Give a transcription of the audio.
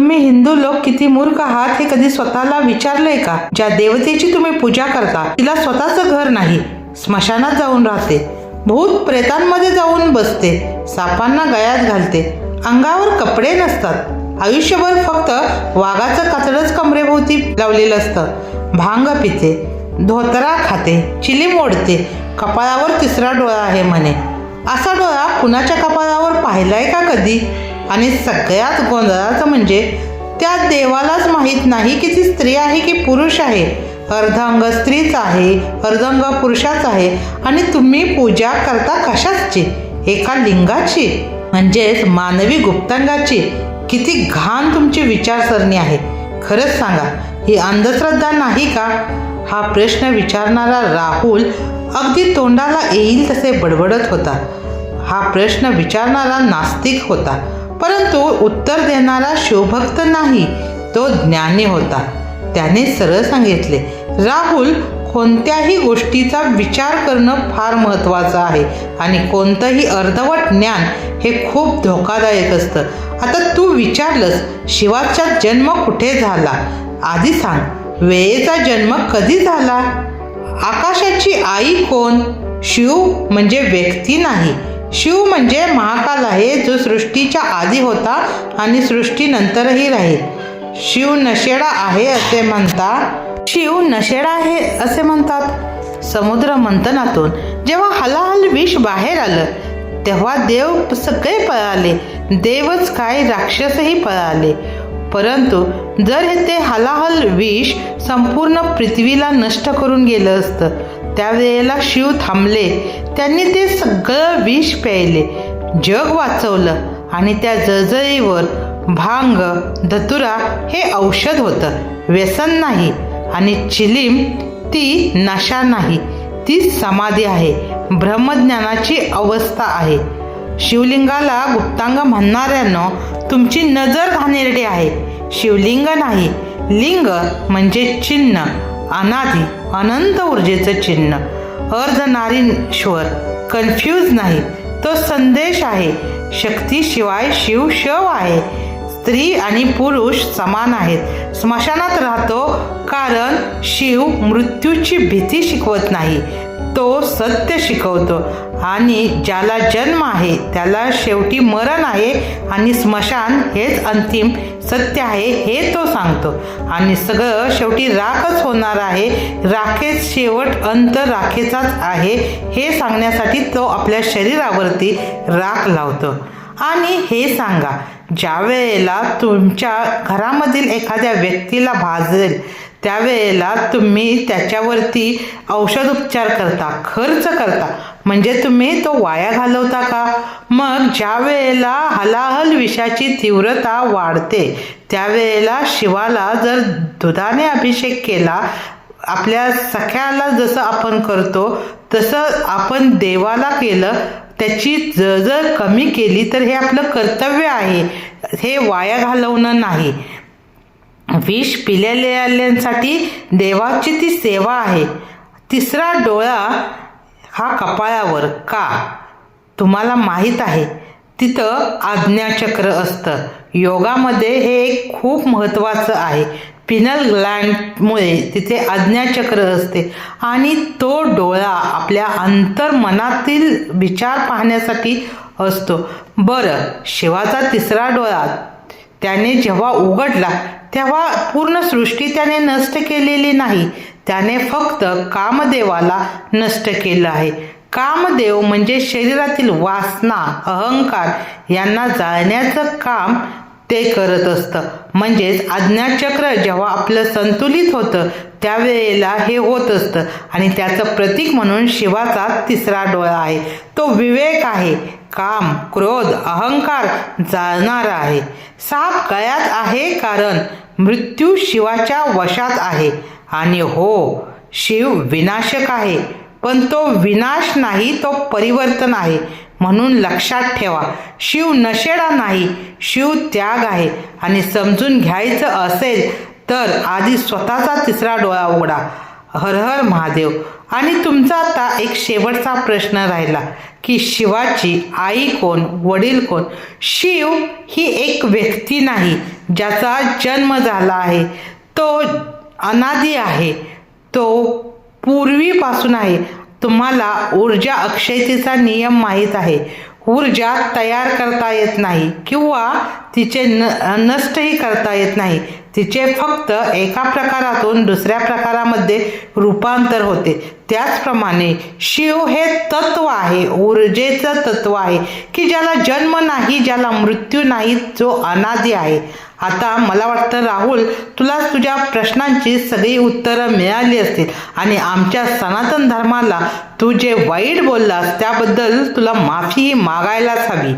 तुम्ही हिंदू लोक किती मूर्ख आहात हे कधी स्वतःला विचारलंय का? ज्या देवतेची तुम्ही पूजा करता तिला स्वतःचं घर नाही. स्मशानात जाऊन राहते. भूत प्रेतांमध्ये जाऊन बसते. सापांना गळ्यात घालते. अंगावर कपडे नसतात. आयुष्यभर फक्त वाघाचं कातडच कमरेभोवती लावलेलं असतं. भांग पिते. धोतरा खाते. चिलीम ओढते कपाळावर तिसरा डोळा आहे म्हणे. असा डोळा कुणाच्या कपाळावर पाहिलाय का कधी? आणि सगळ्यात गोंधळाचं म्हणजे त्या देवालाच माहीत नाही की ती स्त्री आहे की पुरुष आहे. अर्धांग स्त्रीच आहे अर्धांग पुरुषाच आहे. आणि तुम्ही पूजा करता कशाची? एका लिंगाची? म्हणजेच मानवी गुप्तांगाची. किती घाण तुमची विचारसरणी आहे. खरंच सांगा ही अंधश्रद्धा नाही का? हा प्रश्न विचारणारा राहुल अगदी तोंडाला येईल तसे बडबडत होता. हा प्रश्न विचारणारा नास्तिक होता. परंतु उत्तर देणारा शिवभक्त नाही तो ज्ञानी होता. त्याने सरळ सांगितले राहुल कोणत्याही गोष्टीचा विचार करणं फार महत्त्वाचं आहे आणि कोणतंही अर्धवट ज्ञान हे खूप धोकादायक असतं. आता तू विचारलंस शिवाचा जन्म कुठे झाला? आधी सांग वेळेचा जन्म कधी झाला? आकाशाची आई कोण? शिव म्हणजे व्यक्ती नाही. शिव म्हणजे महाकाल आहे जो सृष्टीच्या आधी होता आणि सृष्टीनंतरही राहील. शिव नशेडा आहे असे म्हणतात. शिव नशेडा आहे असे म्हणतात. समुद्र मंथनातून जेव्हा हलाहल विष बाहेर आलं तेव्हा देव सगळे पळाले. देवच काय राक्षसही पळाले. परंतु जर हे ते हलाहल विष संपूर्ण पृथ्वीला नष्ट करून गेलं असतं त्यावेळेला शिव थांबले. त्यांनी ते सगळं विष प्यायले. जग वाचवलं आणि त्या जळजळीवर भांग धतुरा हे औषध होतं. व्यसन नाही आणि चिलीम ती नशा नाही. ती समाधी आहे. ब्रह्मज्ञानाची अवस्था आहे. शिवलिंगाला गुप्तांग म्हणणाऱ्यानं तुमची नजर घाणेरडी आहे. शिवलिंग नाही. लिंग म्हणजे चिन्ह. अनादी अनंत ऊर्जेचं चिन्ह. अर्धनारीश्वर कन्फ्यूज नाही. तो संदेश आहे. शक्तीशिवाय शिव शव आहे. स्त्री आणि पुरुष समान आहेत. स्मशानात राहतो कारण शिव मृत्यूची भीती शिकवत नाही. तो सत्य शिकवतो. आणि ज्याला जन्म आहे त्याला शेवटी मरण आहे आणि स्मशान हेच अंतिम सत्य आहे हे तो सांगतो. आणि सगळं शेवटी राखच होणार आहे. राखेच शेवट अंत राखेचाच आहे हे सांगण्यासाठी तो आपल्या शरीरावरती राख लावतो. आणि हे सांगा ज्या वेळेला तुमच्या घरामधील एखाद्या व्यक्तीला भाजेल त्यावेळेला तुम्ही त्याच्यावरती औषधोपचार करता खर्च करता. म्हणजे तुम्ही तो वाया घालवता का? मग ज्या वेळेला हलाहल विषाची तीव्रता वाढते त्यावेळेला शिवाला जर दुधाने अभिषेक केला आपल्या सख्याला जसं आपण करतो तसं आपण देवाला केलं त्याची जर कमी केली तर हे आपलं कर्तव्य आहे. हे वाया घालवणं नाही. विष पिलेल्यांसाठी देवाची ती सेवा आहे. तिसरा डोळा हा कपाळावर का? तुम्हाला माहीत आहे. तिथं आज्ञाचक्र असतं. योगामध्ये हे एक खूप महत्त्वाचं आहे. पिनल ग्लँडमुळे तिथे आज्ञाचक्र असते आणि तो डोळा आपल्या अंतर्मनातील विचार पाहण्यासाठी असतो. बरं शिवाचा तिसरा डोळा त्याने जेव्हा उघडला तेव्हा पूर्ण सृष्टी त्याने नष्ट केलेली नाही. त्याने फक्त कामदेवाला नष्ट केलं आहे. कामदेव म्हणजे शरीरातील वासना अहंकार यांना जाळण्याचं काम ते करत असतं. म्हणजेच आज्ञाचक्र जेव्हा आपलं संतुलित होतं त्यावेळेला हे होत असतं. आणि त्याचं प्रतीक म्हणून शिवाचा तिसरा डोळा आहे. तो विवेक आहे. काम क्रोध अहंकार जाळणारा आहे. साप गळ्यात आहे कारण मृत्यू शिवाच्या वशात आहे. आणि हो शिव विनाशक आहे. पण तो विनाश नाही तो परिवर्तन आहे. म्हणून लक्षात ठेवा शिव नशेडा नाही शिव त्याग आहे. आणि समजून घ्यायचं असेल तर आधी स्वतःचा तिसरा डोळा उघडा. हर हर महादेव. आणि तुमचा आता एक शेवटचा प्रश्न राहिला की शिवाची आई कोण वडील कोण? शिव ही एक व्यक्ती नाही ज्याचा जन्म झाला आहे. तो अनादी आहे. तो पूर्वीपासून आहे. तुम्हाला ऊर्जा अक्षयतेचा नियम माहीत आहे. ऊर्जा तयार करता येत नाही किंवा तिचे न नष्टही करता येत नाही. तिचे फक्त एका प्रकारातून दुसऱ्या प्रकारामध्ये रूपांतर होते. त्याचप्रमाणे शिव हे तत्व आहे ऊर्जेचं तत्व आहे की ज्याला जन्म नाही ज्याला मृत्यू नाही जो अनादी आहे. आता मला वाटतं राहुल तुला तुझ्या प्रश्नांची सगळी उत्तरं मिळाली असतील आणि आमच्या सनातन धर्माला तू जे वाईट बोललास त्याबद्दल तुला माफीही मागायलाच हवी.